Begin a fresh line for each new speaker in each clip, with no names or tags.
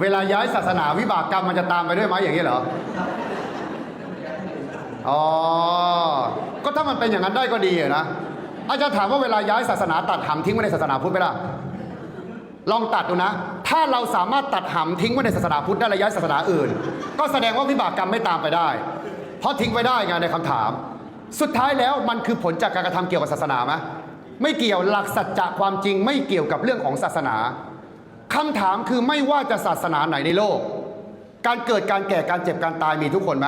เวลาย้ายศาสนาวิบากกรรมมันจะตามไปด้วยไหมอย่างนี้เหรอ อ๋อ ก็ถ้ามันเป็นอย่างนั้นได้ก็ดีนะอาจารย์ถามว่าเวลาย้ายศาสนาตัดหำทิ้งไว้ในศาสนาพุทธไหมล่ะ ลองตัดดูนะ ถ้าเราสามารถตัดหำทิ้งไว้ในศาสนาพุทธได้และย้ายศาสนาอื่น ก็แสดงว่าวิบากกรรมไม่ตามไปได้ เพราะทิ้งไว้ได้ไงในคำถาม สุดท้ายแล้วมันคือผลจากการกระทำเกี่ยวกับศาสนาไหมไม่เกี่ยวหลักสัจจะความจริงไม่เกี่ยวกับเรื่องของศาสนา คำถามคือไม่ว่าจะศาสนาไหนในโลก การเกิดการแก่การเจ็บการตายมีทุกคนไหม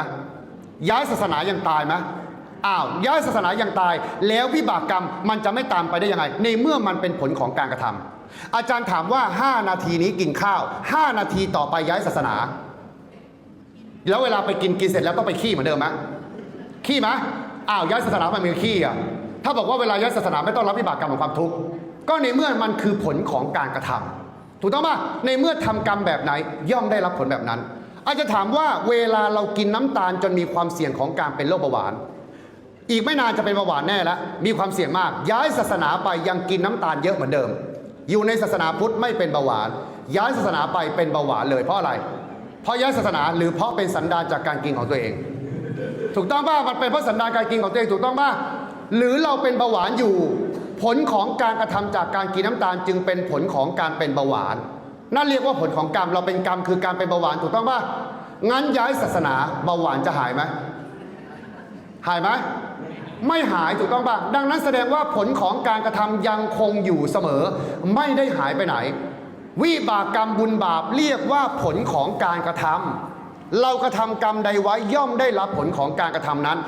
ย้ายศาสนายังตายไหมอ้าวย้ายศาสนายังตาย แล้ววิบากกรรมมันจะไม่ตามไปได้ยังไง ในเมื่อมันเป็นผลของการกระทำอาจารย์ถามว่า 5 นาทีนี้กินข้าว 5 นาทีต่อไปย้ายศาสนา แล้วเวลาไปกินกินเสร็จแล้วต้องไปขี้เหมือนเดิมไหมขี้ไหมอ้าวย้ายศาสนามันมีขี้อะถ้าบอกว่าเวลาย้ายศาสนาไม่ต้องรับวิบากกรรมของความทุกข์ก็ในเมื่อมันคือผลของการกระทำ ถูกต้องป่ะในเมื่อทำกรรมแบบไหนย่อมได้รับผลแบบนั้น อาจจะถามว่าเวลาเรากินน้ำตาลจนมีความเสี่ยงของการเป็นโรคเบาหวาน อีกไม่นานจะเป็นเบาหวานแน่แล้วมีความเสี่ยงมาก ย้ายศาสนาไปยังกินน้ำตาลเยอะเหมือนเดิม อยู่ในศาสนาพุทธไม่เป็นเบาหวาน ย้ายศาสนาไปเป็นเบาหวานเลยเพราะอะไร เพราะย้ายศาสนาหรือเพราะเป็นสันดานจากการกินของตัวเอง ถูกต้องป่ะมันเป็นเพราะสันดานการกินของตัวเองถูกต้องป่ะหรือเราเป็นเบาหวานอยู่ ผลของการกระทำจากการกินน้ำตาลจึงเป็นผลของการเป็นเบาหวาน นั่นเรียกว่าผลของกรรมเราเป็นกรรมคือการเป็นเบาหวานถูกต้องป่ะงั้นย้ายศาสนาเบาหวานจะหายไหมหายไหมไม่หายถูกต้องป่ะดังนั้นแสดงว่าผลของการกระทำยังคงอยู่เสมอ ไม่ได้หายไปไหน วิบากกรรมบุญบาปเรียกว่าผลของการกระทำเรากระทำกรรมใดไว้ย่อมได้รับผลของการกระทำนั้น